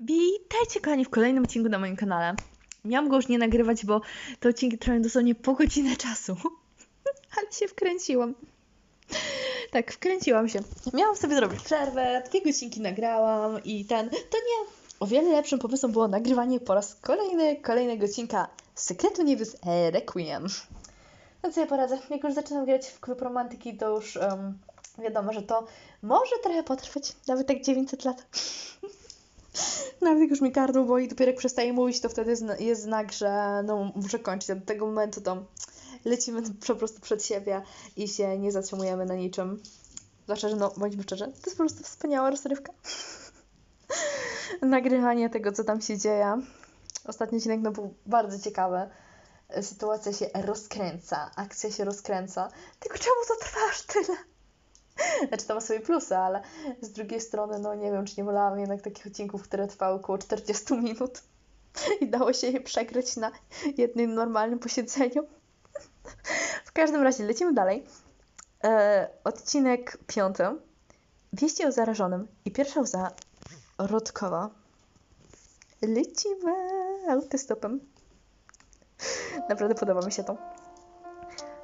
Witajcie kochani w kolejnym odcinku na moim kanale. Miałam go już nie nagrywać, bo te odcinki trwają dosłownie po godzinę czasu. Ale się wkręciłam. Tak, wkręciłam się. Miałam sobie zrobić przerwę, dwie godzinki nagrałam i ten... To nie... O wiele lepszym pomysłem było nagrywanie po raz kolejny, kolejnego odcinka Sekretu Niebios Requiem. No co ja poradzę, jak już zaczynam grać w klub romantyki, to już um, wiadomo, że to może trochę potrwać, nawet tak 900 lat. Nawet jak już mi gardło boli, dopiero jak przestaje mówić, to wtedy jest znak, że no, muszę kończyć. Od tego momentu to lecimy po prostu przed siebie i się nie zatrzymujemy na niczym. Zwłaszcza, że no, bądźmy szczerzy, to jest po prostu wspaniała rozrywka. Nagrywanie tego, co tam się dzieje. Ostatni odcinek no, był bardzo ciekawy. Sytuacja się rozkręca, akcja się rozkręca. Tylko czemu to trwa aż tyle? Znaczy to ma swoje plusy, ale z drugiej strony, no nie wiem, czy nie wolałam jednak takich odcinków, które trwały około 40 minut i dało się je przegryć na jednym normalnym posiedzeniu. W każdym razie lecimy dalej. E, odcinek piąty. Wieści o zarażonym i pierwsza łza Rodkowa. Lecimy autostopem. Naprawdę podoba mi się to.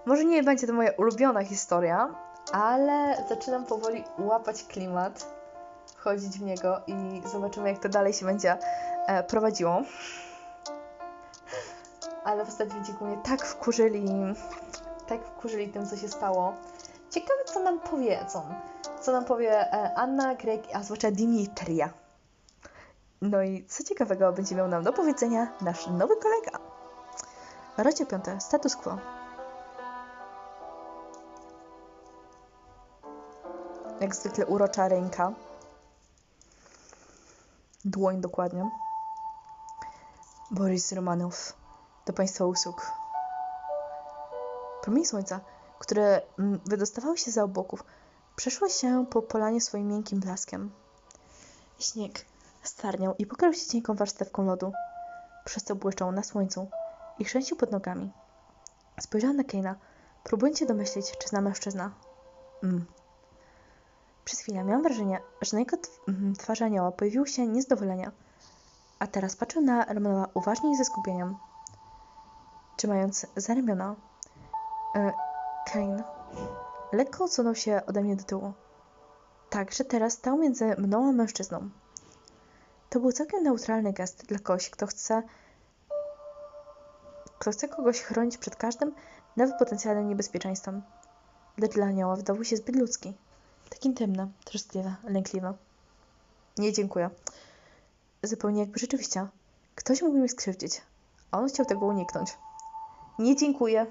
Może nie będzie to moja ulubiona historia, ale zaczynam powoli łapać klimat, wchodzić w niego i zobaczymy, jak to dalej się będzie e, prowadziło. Ale w ostatnim odcinku mnie tak wkurzyli, tak wkurzyli tym, co się stało. Ciekawe, co nam powiedzą. Co nam powie e, Anna, Greg, a zwłaszcza Dimitria. No i co ciekawego będzie miał nam do powiedzenia nasz nowy kolega. Rozdział 5. Status quo. Jak zwykle urocza ręka. Dłoń dokładnie. Boris Romanow. Do Państwa usług. Promienie słońca, które mm, wydostawały się za obłoków, przeszło się po polanie swoim miękkim blaskiem. Śnieg starniał i pokrył się cienką warstewką lodu, przez co błyszczał na słońcu i chrzęcił pod nogami. Spojrzałam na Keina, próbując się czy zna mężczyzna. Mm. Przez chwilę miałam wrażenie, że na jego tw- twarzy anioła pojawiło się niezadowolenie, a teraz patrzył na Romanowa uważnie i ze skupieniem, trzymając za ramiona. E, Kane lekko odsunął się ode mnie do tyłu, tak, że teraz stał między mną a mężczyzną. To był całkiem neutralny gest dla kogoś, kto chce, kto chce kogoś chronić przed każdym, nawet potencjalnym niebezpieczeństwem. Lecz dla anioła wydawał się zbyt ludzki. Tak intymne, troskliwe, lękliwe. Nie, dziękuję. Zupełnie jakby rzeczywiście ktoś mógł mi skrzywdzić, a on chciał tego uniknąć. Nie, dziękuję.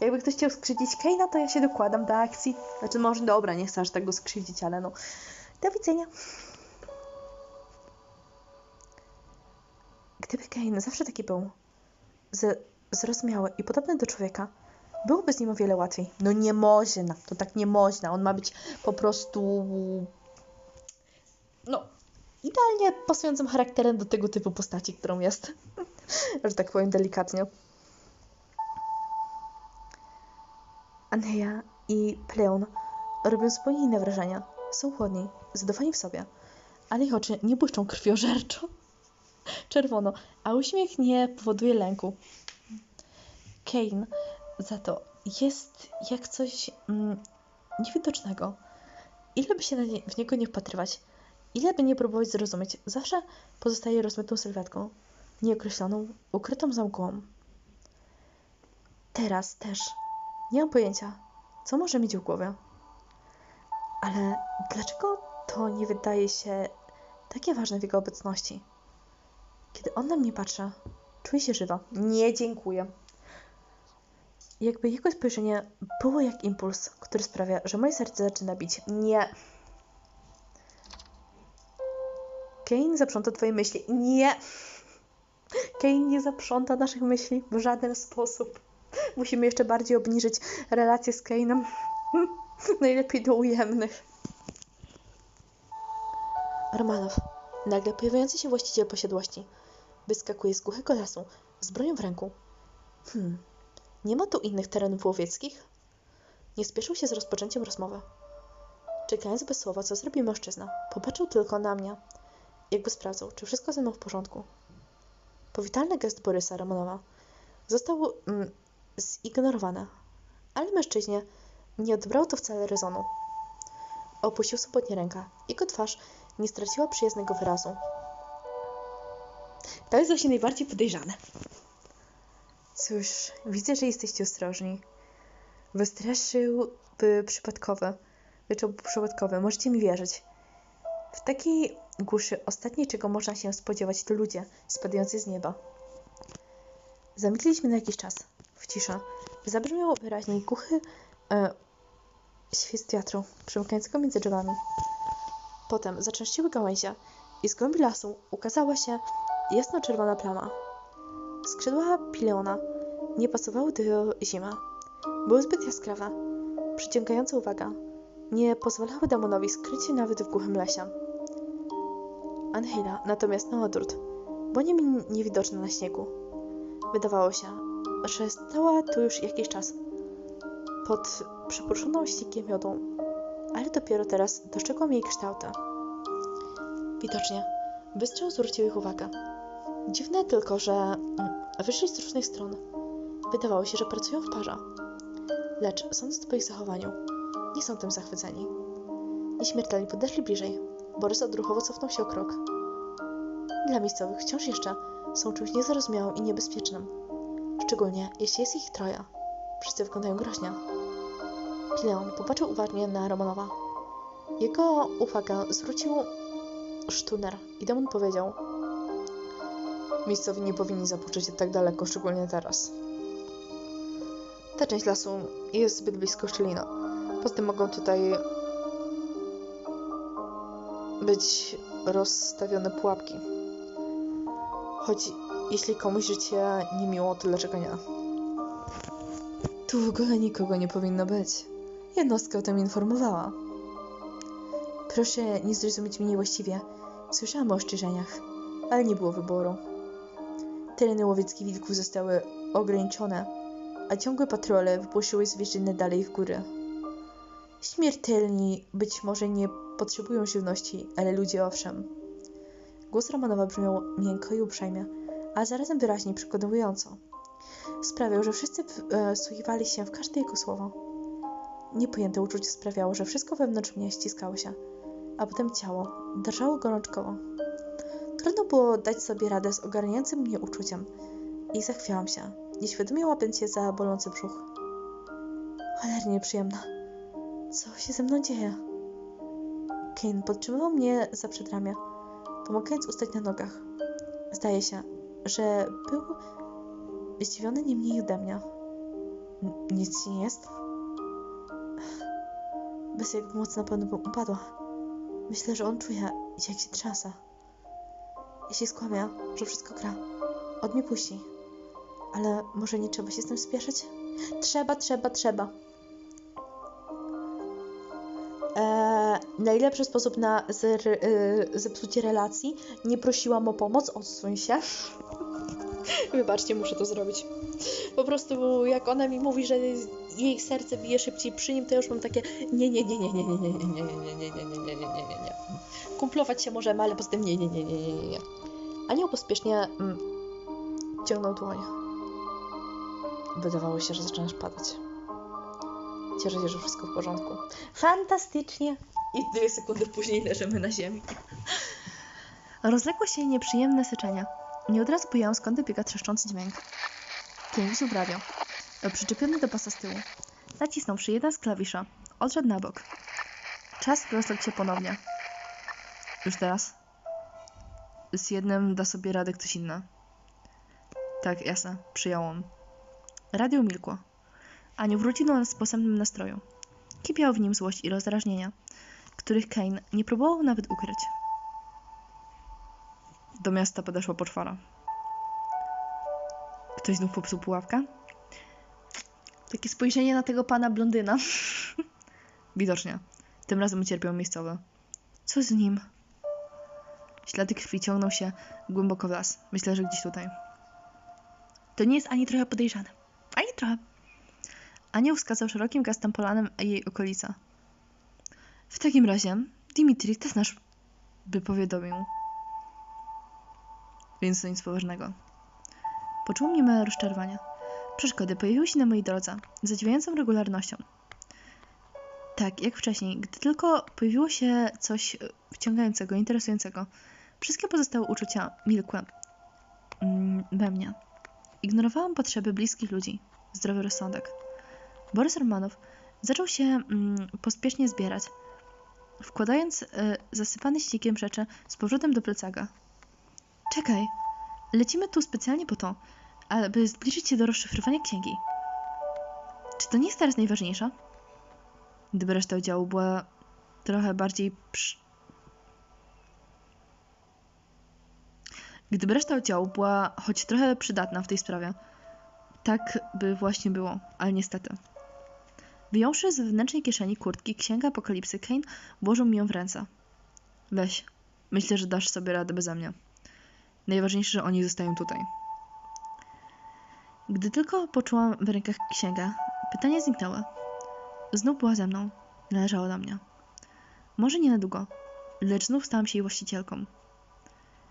Jakby ktoś chciał skrzywdzić Keina, to ja się dokładam do akcji. Znaczy, może dobra, nie chcę aż tak go skrzywdzić, ale no. Do widzenia. Gdyby Kane zawsze taki był, z, zrozumiały i podobny do człowieka, byłoby z nim o wiele łatwiej. No nie można, to tak nie można. On ma być po prostu. No, idealnie pasującym charakterem do tego typu postaci, którą jest. Że tak powiem delikatnie. Aneja i Pleon robią zupełnie inne wrażenia. Są chłodni, zadowoleni w sobie, ale ich oczy nie błyszczą krwiożerczo. Czerwono, a uśmiech nie powoduje lęku. Kane za to jest jak coś mm, niewidocznego. Ile by się nie, w niego nie wpatrywać, ile by nie próbować zrozumieć, zawsze pozostaje rozmytą sylwetką, nieokreśloną, ukrytą za mgłą. Teraz też nie mam pojęcia, co może mieć w głowie. Ale dlaczego to nie wydaje się takie ważne w jego obecności? Kiedy on na mnie patrzy, czuję się żywa. Nie dziękuję. Jakby jego spojrzenie było jak impuls, który sprawia, że moje serce zaczyna bić. Nie. Kane zaprząta twoje myśli. Nie. Kane nie zaprząta naszych myśli w żaden sposób. Musimy jeszcze bardziej obniżyć relacje z Kane'em. Najlepiej do ujemnych. Romanow, nagle pojawiający się właściciel posiadłości, wyskakuje z głuchego lasu z bronią w ręku. Hmm, nie ma tu innych terenów łowieckich? Nie spieszył się z rozpoczęciem rozmowy. Czekając bez słowa, co zrobi mężczyzna, popatrzył tylko na mnie jakby sprawdzał, czy wszystko ze mną w porządku. Powitalny gest Borysa Ramonowa został mm, zignorowany, ale mężczyźnie nie odebrało to wcale rezonu. Opuścił swobodnie rękę. Jego twarz nie straciła przyjaznego wyrazu. To jest właśnie najbardziej podejrzane. Cóż, widzę, że jesteście ostrożni. Wystraszyłby przypadkowe. Wyczuł przypadkowe. Możecie mi wierzyć. W takiej głuszy ostatnie, czego można się spodziewać, to ludzie spadający z nieba. Zamknęliśmy na jakiś czas. W cisza. Zabrzmiał wyraźnie głuchy e, świst wiatru, przemykającego między drzewami. Potem zaczęściły gałęzie i z głębi lasu ukazała się jasno-czerwona plama. Skrzydła pileona nie pasowały do zima. Były zbyt jaskrawe, przyciągające uwagę. Nie pozwalały demonowi skryć się nawet w głuchym lesie. Angela natomiast na odwrót, bo nie niewidoczna na śniegu. Wydawało się, że stała tu już jakiś czas, pod przypuszoną ścikiem miodą, ale dopiero teraz dostrzegłam jej kształty. Widocznie wystrzał zwrócił ich uwagę. Dziwne tylko, że mm, wyszli z różnych stron. Wydawało się, że pracują w parze. Lecz, sądząc po ich zachowaniu, nie są tym zachwyceni. Nieśmiertelni podeszli bliżej. Borys odruchowo cofnął się o krok. Dla miejscowych wciąż jeszcze są czymś niezrozumiałym i niebezpiecznym. Szczególnie, jeśli jest ich troje. Wszyscy wyglądają groźnie. Pileon popatrzył uważnie na Romanowa. Jego uwagę zwrócił Sztuner i demon powiedział Miejscowi nie powinni zapuszczać tak daleko, szczególnie teraz. Ta część lasu jest zbyt blisko Szczelina. Poza tym mogą tutaj być rozstawione pułapki. Choć jeśli komuś życie niemiło, to dlaczego nie? Tu w ogóle nikogo nie powinno być. Jednostka o tym informowała. Proszę nie zrozumieć mnie właściwie. Słyszałam o ostrzeżeniach, ale nie było wyboru. Tereny łowieckie wilków zostały ograniczone, a ciągłe patrole wypuściły zwierzynę dalej w górę. Śmiertelni być może nie potrzebują żywności, ale ludzie owszem. Głos Romanowa brzmiał miękko i uprzejmie, a zarazem wyraźnie przekonująco. Sprawiał, że wszyscy e, wsłuchiwali się w każde jego słowo. Niepojęte uczucie sprawiało, że wszystko wewnątrz mnie ściskało się, a potem ciało drżało gorączkowo. Trudno było dać sobie radę z ogarniającym mnie uczuciem i zachwiałam się, nieświadomie łapiąc się za bolący brzuch. Cholernie przyjemna. Co się ze mną dzieje? Kane podtrzymywał mnie za przedramię, pomagając ustać na nogach. Zdaje się, że był zdziwiony nie mniej ode mnie. N nic ci nie jest? Bez jego pomocy na pewno bym upadła. Myślę, że on czuje, jak się trzasa. Jeśli skłamie, że wszystko gra, od mnie puści. Ale może nie trzeba się z tym spieszyć? Trzeba, trzeba, trzeba. Eee, najlepszy sposób na e, zepsucie relacji. Nie prosiłam o pomoc, odsuń się. Wybaczcie, muszę to zrobić. Po prostu jak ona mi mówi, że jej serce bije szybciej przy nim, to już mam takie nie, nie, nie, nie, nie, nie, nie, nie, nie, nie, nie, nie, nie, nie, nie, nie, nie, nie. Kumplować się możemy, ale poza tym nie, nie, nie, nie, nie, nie, nie. Anioł pospiesznie mm, ciągnął dłoń. Wydawało się, że zaczynasz padać. Cieszę się, że wszystko w porządku. Fantastycznie! I dwie sekundy później leżymy na ziemi. Rozległo się nieprzyjemne syczenie. Nie od razu pojęłam skąd dobiega trzeszczący dźwięk. King w radio. Przyczepiony do pasa z tyłu. Nacisnąwszy jeden z klawisza, odszedł na bok. Czas rozległ się ponownie. Już teraz? Z jednym da sobie radę ktoś inny. Tak, jasne, przyjąłem. Radio milkło. Aniu wrócił do nas z posępnym nastroju. Kipiał w nim złość i rozdrażnienia, których Kane nie próbował nawet ukryć. Do miasta podeszła poczwara. Ktoś znów popsuł pułapkę? Takie spojrzenie na tego pana blondyna. Widocznie. Tym razem ucierpiał miejscowy. Co z nim? Ślady krwi ciągną się głęboko w las. Myślę, że gdzieś tutaj. To nie jest ani trochę podejrzane. Ani trochę. Anioł wskazał szerokim gastem polanem jej okolica. W takim razie Dimitri też nasz by powiadomił. więc to nic poważnego. Poczułam niemałe rozczarowanie. Przeszkody pojawiły się na mojej drodze, zadziwiającą regularnością. Tak, jak wcześniej, gdy tylko pojawiło się coś wciągającego, interesującego, wszystkie pozostałe uczucia milkły mm, we mnie. Ignorowałam potrzeby bliskich ludzi, zdrowy rozsądek. Borys Romanow zaczął się mm, pospiesznie zbierać, wkładając y, zasypane śniegiem rzeczy z powrotem do plecaka. Czekaj, lecimy tu specjalnie po to, aby zbliżyć się do rozszyfrowania księgi. Czy to nie jest teraz najważniejsza? Gdyby reszta oddziału była trochę bardziej. Gdyby reszta oddziału była choć trochę przydatna w tej sprawie, tak by właśnie było, ale niestety. Wyjąwszy z wewnętrznej kieszeni kurtki księgę apokalipsy, Kane włożył mi ją w ręce. Weź. Myślę, że dasz sobie radę beze mnie. Najważniejsze, że oni zostają tutaj. Gdy tylko poczułam w rękach księgę, pytania zniknęły. Znów była ze mną. Należała do mnie. Może nie na długo, lecz znów stałam się jej właścicielką.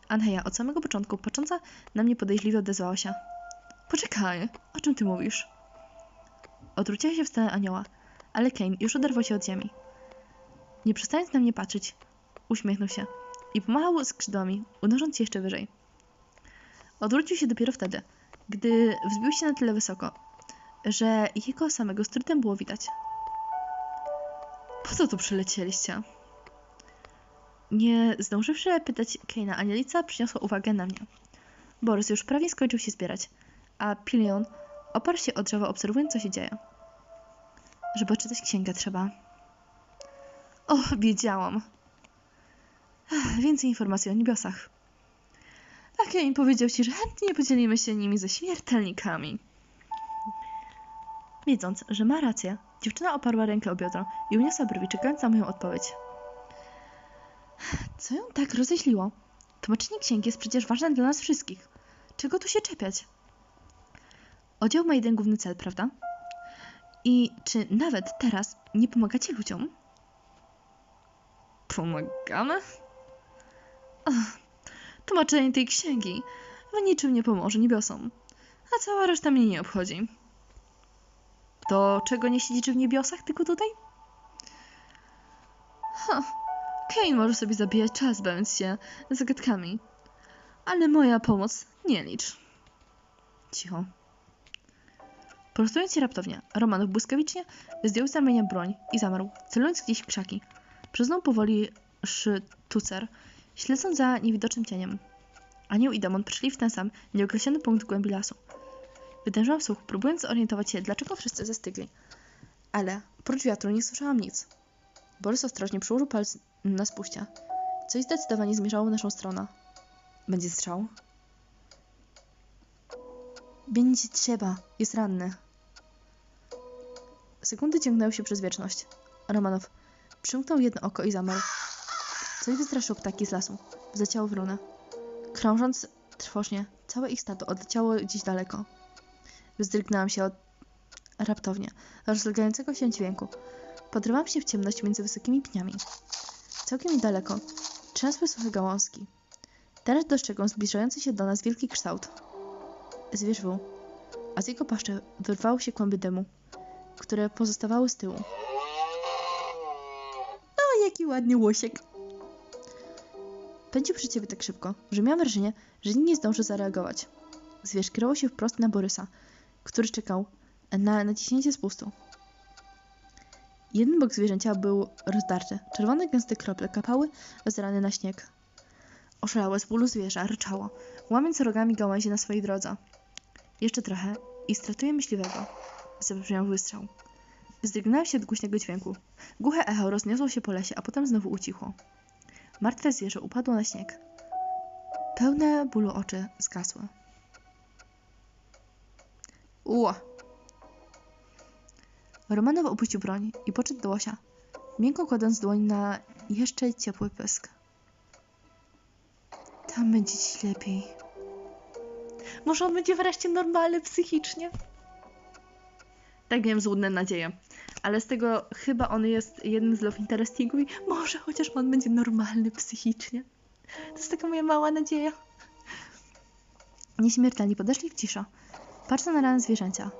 Anheja od samego początku, patrząca na mnie podejrzliwie odezwała się. Poczekaj, o czym ty mówisz? Odwróciła się w stronę anioła, ale Kane już oderwał się od ziemi. Nie przestając na mnie patrzeć, uśmiechnął się i pomachał skrzydłami, unosząc się jeszcze wyżej. Odwrócił się dopiero wtedy, gdy wzbił się na tyle wysoko, że jego samego z było widać. Po co tu przylecieliście? Nie zdążywszy pytać Kane'a, Anielica przyniosła uwagę na mnie. Borys już prawie skończył się zbierać, a Pilion oparł się o drzewo, obserwując, co się dzieje. Żeby czytać księgę trzeba. O, wiedziałam. Więcej informacji o niebiosach. A Kane powiedział ci, że chętnie podzielimy się nimi ze śmiertelnikami. Wiedząc, że ma rację, dziewczyna oparła rękę o biodro i uniosła brwi, czekając na moją odpowiedź. Co ją tak rozeźliło? Tłumaczenie księgi jest przecież ważne dla nas wszystkich. Czego tu się czepiać? Oddział ma jeden główny cel, prawda? I czy nawet teraz nie pomagacie ludziom? Pomagamy? Ach, tłumaczenie tej księgi w niczym nie pomoże niebiosom, a cała reszta mnie nie obchodzi. To czego nie siedzicie w niebiosach, tylko tutaj? Ha, Kane może sobie zabijać czas, bawiąc się zagadkami, ale moja pomoc nie licz. Cicho. Prostując się raptownie, Romanow błyskawicznie zdjął z ramienia broń i zamarł, celując gdzieś w krzaki. Przyznał powoli sztucer, śledząc za niewidocznym cieniem. Anioł i demon przyszli w ten sam, nieokreślony punkt głębi lasu. Wytężyłam słuch, próbując zorientować się, dlaczego wszyscy zastygli. Ale prócz wiatru nie słyszałam nic. Borys ostrożnie przyłożył palec na spuścia. Coś zdecydowanie zmierzało w naszą stronę. Będzie strzał? Będzie trzeba. Jest ranny. Sekundy ciągnęły się przez wieczność. Romanow przymknął jedno oko i zamarł. Coś wystraszyło ptaki z lasu. Zleciało w runę. Krążąc trwożnie, całe ich stado odleciało gdzieś daleko. Wzdrygnęłam się od raptownie, rozlegającego się dźwięku. Podrywałam się w ciemność między wysokimi pniami. Całkiem niedaleko trzęsły suche gałązki. Teraz dostrzegłam zbliżający się do nas wielki kształt. Zwierz wył, a z jego paszczy wyrwały się kłęby dymu, które pozostawały z tyłu. O, jaki ładny łosiek! Pędził przy ciebie tak szybko, że miałam wrażenie, że nikt nie zdąży zareagować. Zwierz kierował się wprost na Borysa, który czekał na naciśnięcie spustu. Jeden bok zwierzęcia był rozdarty. Czerwone gęste krople kapały z rany na śnieg. Oszalałe z bólu zwierza ryczało, łamiąc rogami gałęzie na swojej drodze. Jeszcze trochę i stratuję myśliwego. Zabrzmiał wystrzał. Wzdrygnęła się od głośnego dźwięku. Głuche echo rozniosło się po lesie, a potem znowu ucichło. Martwe zwierzę upadło na śnieg. Pełne bólu oczy zgasły. Ło! Romanow opuścił broń i podszedł do łosia, miękko kładąc dłoń na jeszcze ciepły pysk. Tam będzie ci lepiej. Może on będzie wreszcie normalny psychicznie? Tak miałem złudne nadzieje. Ale z tego chyba on jest jednym z love interestingu i może chociaż on będzie normalny psychicznie. To jest taka moja mała nadzieja. Nieśmiertelni podeszli w cisza, patrzą na rany zwierzęcia.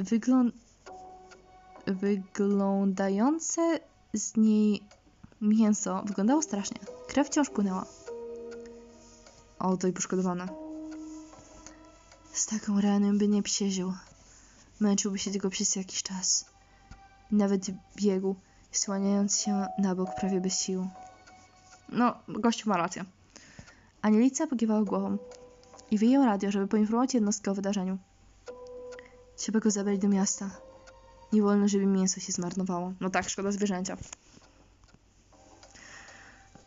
Wyglą... Wyglądające z niej mięso wyglądało strasznie. Krew wciąż płynęła. O, to i poszkodowane. Z taką raną by nie przeżył. Męczyłby się tylko przez jakiś czas. Nawet biegł, słaniając się na bok prawie bez sił. No, gościu ma rację. Anielica pokiwała głową i wyjął radio, żeby poinformować jednostkę o wydarzeniu. Trzeba go zabrać do miasta. Nie wolno, żeby mięso się zmarnowało. No tak, szkoda zwierzęcia.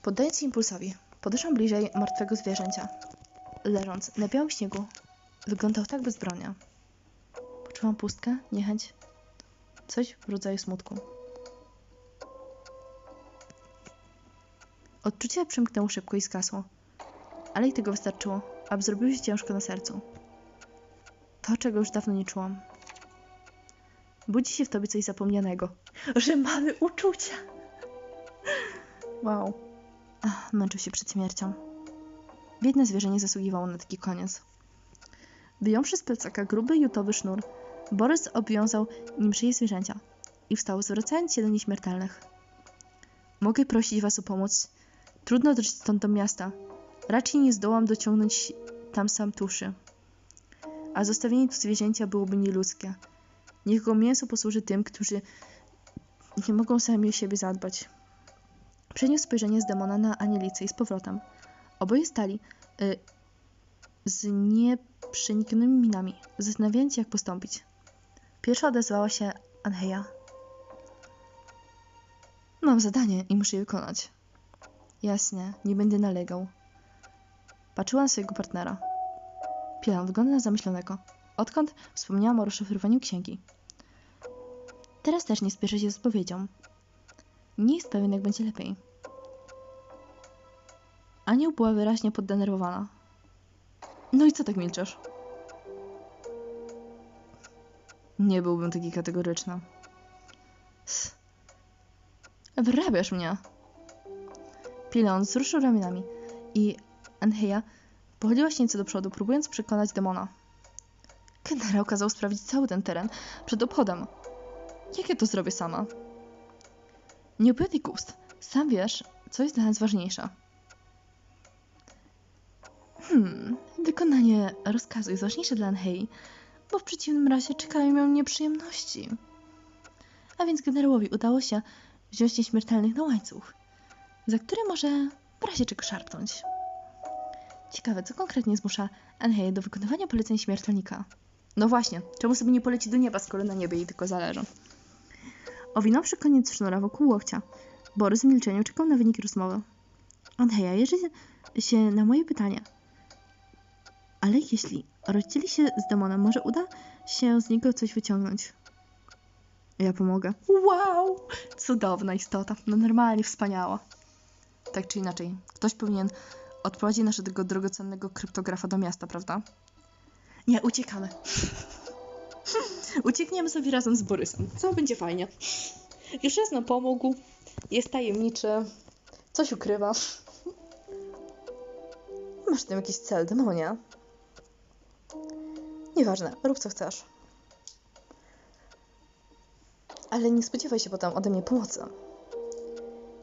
Poddając się impulsowi, podeszłam bliżej martwego zwierzęcia. Leżąc na białym śniegu, wyglądał tak bezbronnie. Poczułam pustkę, niechęć, coś w rodzaju smutku. Odczucie przemknęło szybko i skasło, ale i tego wystarczyło, aby zrobiło się ciężko na sercu. To, czego już dawno nie czułam. Budzi się w tobie coś zapomnianego, że mamy uczucia. Wow. Ach, męczył się przed śmiercią. Biedne zwierzę nie zasługiwało na taki koniec. Wyjąwszy z plecaka gruby jutowy sznur, Borys obwiązał nim szyję zwierzęcia i wstał, zwracając się do nieśmiertelnych. Mogę prosić was o pomoc. Trudno dotrzeć stąd do miasta. Raczej nie zdołam dociągnąć tam sam tuszy. A zostawienie tu zwierzęcia byłoby nieludzkie. Niech go mięso posłuży tym, którzy nie mogą sami o siebie zadbać. Przeniósł spojrzenie z demona na Anielicę i z powrotem. Oboje stali y, z nieprzeniknionymi minami, zastanawiając się, jak postąpić. Pierwsza odezwała się Anheja. Mam zadanie i muszę je wykonać. Jasnie, nie będę nalegał. Patrzyła na swojego partnera. Pielan wygląda na zamyślonego. Odkąd wspomniałam o rozszyfrowaniu księgi. Teraz też nie spieszy się z odpowiedzią. Nie jest pewien, jak będzie lepiej. Anioł była wyraźnie poddenerwowana. No i co tak milczesz? Nie byłbym taki kategoryczny. Wyrabiasz mnie. Pilon wzruszył ramionami i Anheja pochyliła się nieco do przodu, próbując przekonać demona. Generał kazał sprawdzić cały ten teren przed obchodem. Jak ja to zrobię sama? Nie opowiadaj gust. Sam wiesz, co jest dla nas ważniejsze. Hmm, wykonanie rozkazu jest ważniejsze dla Anhei, bo w przeciwnym razie czekają ją nieprzyjemności. A więc generałowi udało się wziąć nieśmiertelnych na łańcuch, za który może w razie czego szarpnąć. Ciekawe, co konkretnie zmusza Anhei do wykonywania poleceń śmiertelnika. No właśnie, czemu sobie nie poleci do nieba, skoro na niebie jej tylko zależy? Owinąwszy koniec sznura wokół łokcia, Borys w milczeniu czekał na wynik rozmowy. Anheja jeży się na moje pytanie. Ale jeśli rozdzieli się z demonem, może uda się z niego coś wyciągnąć. Ja pomogę. Wow! Cudowna istota. No normalnie wspaniała. Tak czy inaczej, ktoś powinien odprowadzić naszego drogocennego kryptografa do miasta, prawda? Nie, uciekamy. Uciekniemy sobie razem z Borysem. Co będzie fajnie. Już raz nam pomógł. Jest tajemniczy. Coś ukrywa. Masz tam jakiś cel, demonia. Nieważne, rób co chcesz. Ale nie spodziewaj się potem ode mnie pomocy.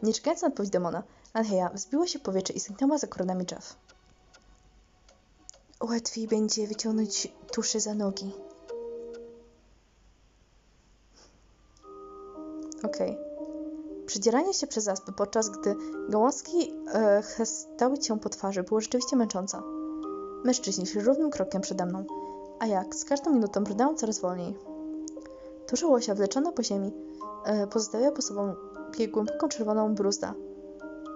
Nie czekając na odpowiedź demona, Anheja wzbiła się powietrze i zniknęła za koronami drzew. Łatwiej będzie wyciągnąć tuszy za nogi. Okej. Okay. Przedzieranie się przez aspy, podczas gdy gałązki e, chestały cię po twarzy, było rzeczywiście męczące. Mężczyźni szli równym krokiem przede mną, a jak z każdą minutą brnęłam coraz wolniej. Tusza łosia wleczona po ziemi e, pozostawiała po sobą głęboką czerwoną bruzdę,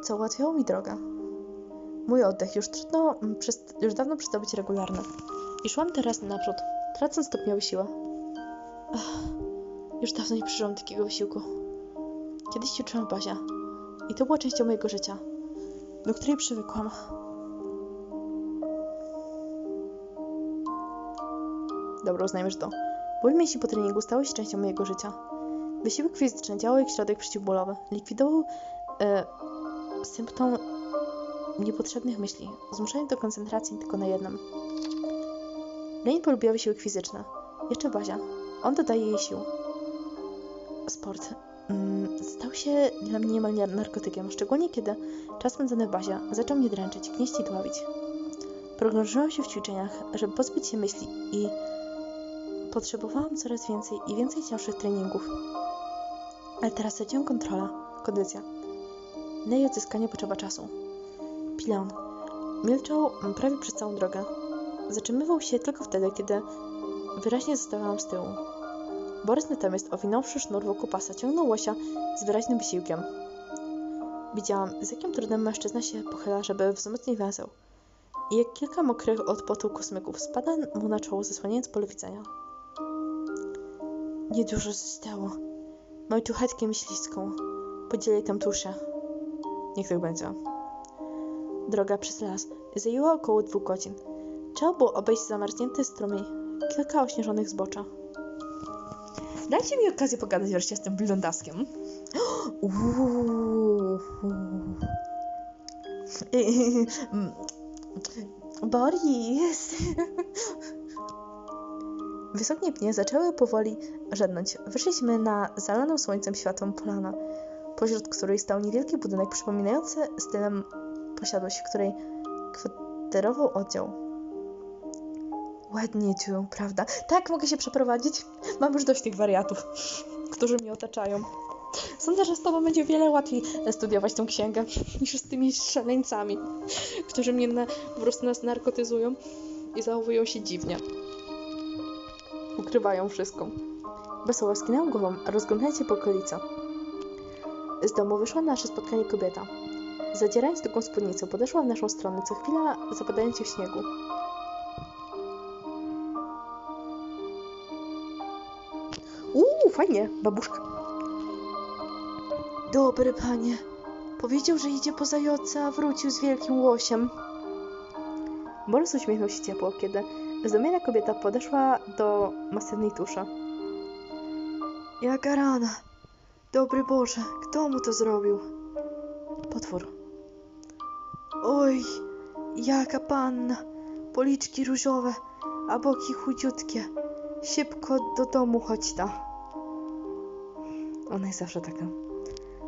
co ułatwiało mi drogę. Mój oddech już, trudno, już dawno przestał być regularny i szłam teraz naprzód, tracąc stopniowo siłę. Ach, już dawno nie przeżyłam takiego wysiłku. Kiedyś w bazie i to była częścią mojego życia, do której przywykłam. Dobra, uznajmy, to. Ból mięśni po treningu stały się częścią mojego życia. Wysiłek fizyczny działał jak środek przeciwbólowy. Likwidował e, symptom niepotrzebnych myśli, zmuszając do koncentracji tylko na jednym. Lane polubiła wysiłek fizyczny. Jeszcze Bazia. On dodaje jej sił. Sport. Mm, stał się dla mnie niemal narkotykiem, szczególnie kiedy czas spędzony w bazie zaczął mnie dręczyć, gnieść i dławić. Pogrążyłam się w ćwiczeniach, żeby pozbyć się myśli i potrzebowałam coraz więcej i więcej cięższych treningów. Ale teraz straciłam kontrolę, kondycja. Na jej odzyskanie potrzeba czasu. Pilon milczał prawie przez całą drogę. Zatrzymywał się tylko wtedy, kiedy wyraźnie zostawałam z tyłu. Borys natomiast owinąwszy sznur wokół pasa ciągnął łosia z wyraźnym wysiłkiem. Widziałam, z jakim trudem mężczyzna się pochyla, żeby wzmocnić węzeł. I jak kilka mokrych od potu kosmyków spada mu na czoło, zasłaniając pole widzenia. Niedużo zostało. Mam tu chatkę myśliską. Podzielę tam tuszę. Niech tak będzie. Droga przez las zajęła około dwóch godzin. Trzeba było obejść zamarznięty strumień, kilka ośnieżonych zbocza. Dajcie mi okazję pogadać wreszcie z tym blondaskiem. Uuu. Boris! Wysokie pnie zaczęły powoli żednąć. Wyszliśmy na zalaną słońcem światłą polanę, pośród której stał niewielki budynek przypominający stylem posiadłość, w której kwaterował oddział. Ładnie tu, prawda? Tak, mogę się przeprowadzić. Mam już dość tych wariatów, którzy mnie otaczają. Sądzę, że z tobą będzie wiele łatwiej studiować tą księgę niż z tymi szaleńcami, którzy mnie na, po prostu nas narkotyzują i zachowują się dziwnie. Ukrywają wszystko. Wesoło skinęłam głową, rozglądając się po okolicy. Z domu wyszła na nasze spotkanie kobieta. Zadzierając taką spódnicę, podeszła w naszą stronę, co chwila zapadając się w śniegu. Uuu, fajnie, babuszka. Dobry panie. Powiedział, że idzie po zajodce, a wrócił z wielkim łosiem. Borys uśmiechnął się ciepło, kiedy zdumiona kobieta podeszła do masywnej tuszy. Jaka rana. Dobry Boże, kto mu to zrobił? Potwór. Oj, jaka panna. Policzki różowe, a boki chudziutkie. Szybko do domu chodź ta. Ona jest zawsze taka.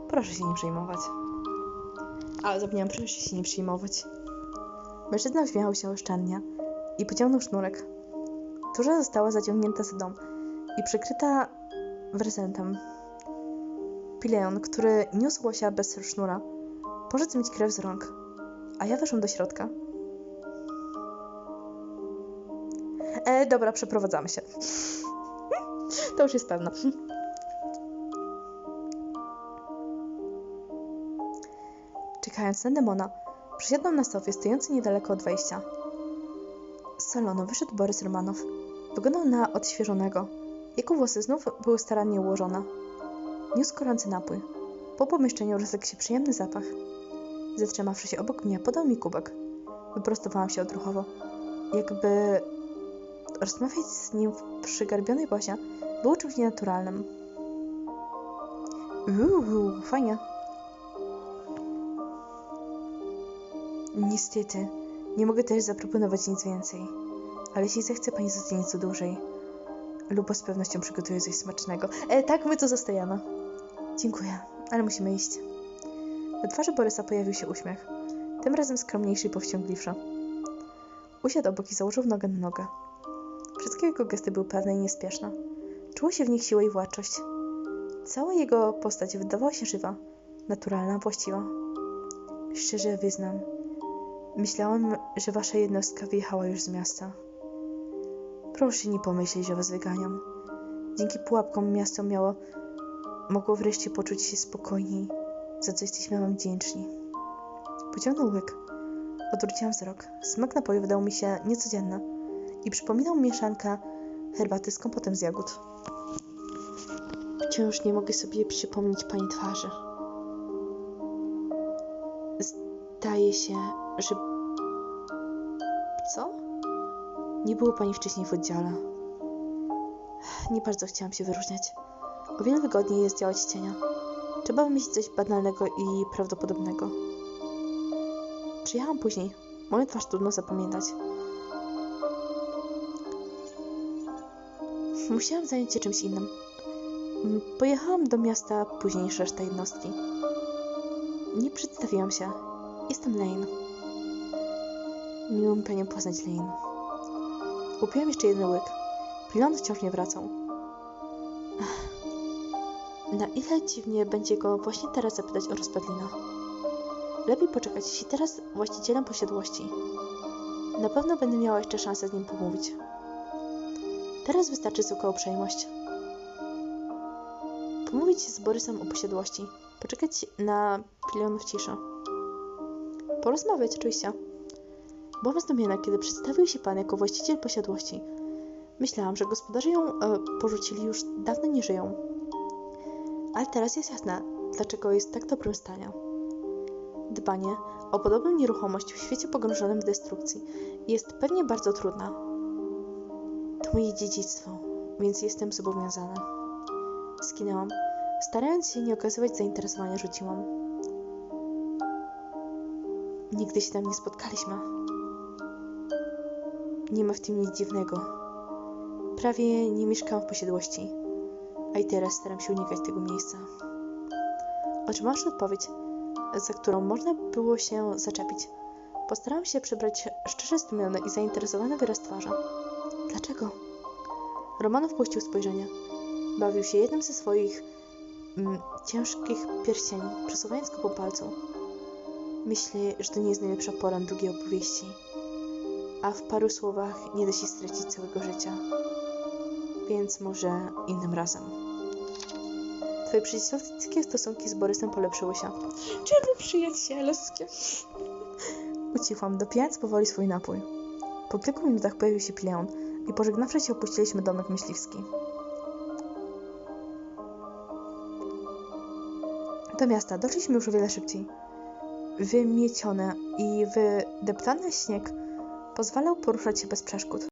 Proszę się nie przejmować. Ale zapomniałam, proszę się nie przejmować. Mężczyzna uśmiechał się oszczędnie i pociągnął sznurek. Tusza została zaciągnięta za dom i przykryta prezentem. Pileon, który niósł łosia bez sznura, poszedł mieć krew z rąk, a ja weszłam do środka. E, dobra, przeprowadzamy się. To już jest pewne. Czekając na demona, przysiadłam na sofie stojącej niedaleko od wejścia. Z salonu wyszedł Borys Romanow. Wyglądał na odświeżonego. Jego włosy znów były starannie ułożone. Niósł gorący napój. Po pomieszczeniu rozległ się przyjemny zapach. Zatrzymawszy się obok mnie, podał mi kubek. Wyprostowałam się odruchowo. Jakby rozmawiać z nim w przygarbionej bazie było czymś nienaturalnym. Uuu, fajnie. Niestety, nie mogę też zaproponować nic więcej. Ale jeśli zechce pani zostać nieco dłużej, Lubo z pewnością przygotuje coś smacznego. E, tak, my tu zostajemy. Dziękuję, ale musimy iść. Na twarzy Borysa pojawił się uśmiech. Tym razem skromniejszy i powściągliwszy. Usiadł obok i założył nogę na nogę. Wszystkie jego gesty były pewne i niespieszne. Czuło się w nich siłę i władczość. Cała jego postać wydawała się żywa, naturalna, właściwa. Szczerze wyznam, myślałam, że wasza jednostka wyjechała już z miasta. Proszę nie pomyśleć, że was wyganiam. Dzięki pułapkom miasto miało, mogło wreszcie poczuć się spokojniej, za co jesteśmy wam wdzięczni. Pociągnął łyk. Odwróciłam wzrok. Smak napoju wydał mi się niecodzienny i przypominał mieszankę herbaty z kompotem z jagód. Wciąż nie mogę sobie przypomnieć pani twarzy. Zdaje się, że... Co? Nie było pani wcześniej w oddziale. Nie bardzo chciałam się wyróżniać. O wiele wygodniej jest działać z cienia. Trzeba wymyślić coś banalnego i prawdopodobnego. Przyjechałam później. Moją twarz trudno zapamiętać. Musiałam zająć się czymś innym. Mm, Pojechałam do miasta później niż reszta jednostki. Nie przedstawiłam się. Jestem Lane. Miło mi panią poznać, Lane. Upiłam jeszcze jeden łyk. Pilon wciąż nie wracał. Na ile dziwnie będzie go właśnie teraz zapytać o rozpadlina. Lepiej poczekać, jeśli teraz właścicielem posiadłości. Na pewno będę miała jeszcze szansę z nim pomówić. Teraz wystarczy zwykła uprzejmość. Pomówić z Borysem o posiadłości. Poczekać na pilion w ciszy. Porozmawiać oczywiście. Byłam zdumiona, kiedy przedstawił się pan jako właściciel posiadłości. Myślałam, że gospodarze ją e, porzucili już dawno nie żyją. Ale teraz jest jasne, dlaczego jest tak dobrym stanie. Dbanie o podobną nieruchomość w świecie pogrążonym w destrukcji jest pewnie bardzo trudne. To moje dziedzictwo, więc jestem zobowiązana. Skinęłam. Starając się nie okazywać zainteresowania, rzuciłam. Nigdy się tam nie spotkaliśmy. Nie ma w tym nic dziwnego. Prawie nie mieszkałam w posiadłości, a i teraz staram się unikać tego miejsca. Otrzymałam odpowiedź, za którą można było się zaczepić. Postarałam się przybrać szczerze zdumiony i zainteresowany wyraz twarzy. Dlaczego? Romanów puścił spojrzenie. Bawił się jednym ze swoich mm, ciężkich pierścieni, przesuwając go po palcu. Myślę, że to nie jest najlepsza pora na drugiej opowieści. A w paru słowach nie da się stracić całego życia. Więc może innym razem. Twoje przyjacielskie stosunki z Borysem polepszyły się. Czemu przyjacielskie? Ucichłam, dopijając powoli swój napój. Po kilku minutach pojawił się Pileon i pożegnawszy się opuściliśmy domek myśliwski. Do miasta doszliśmy już o wiele szybciej. Wymiecione i wydeptany śnieg pozwalał poruszać się bez przeszkód.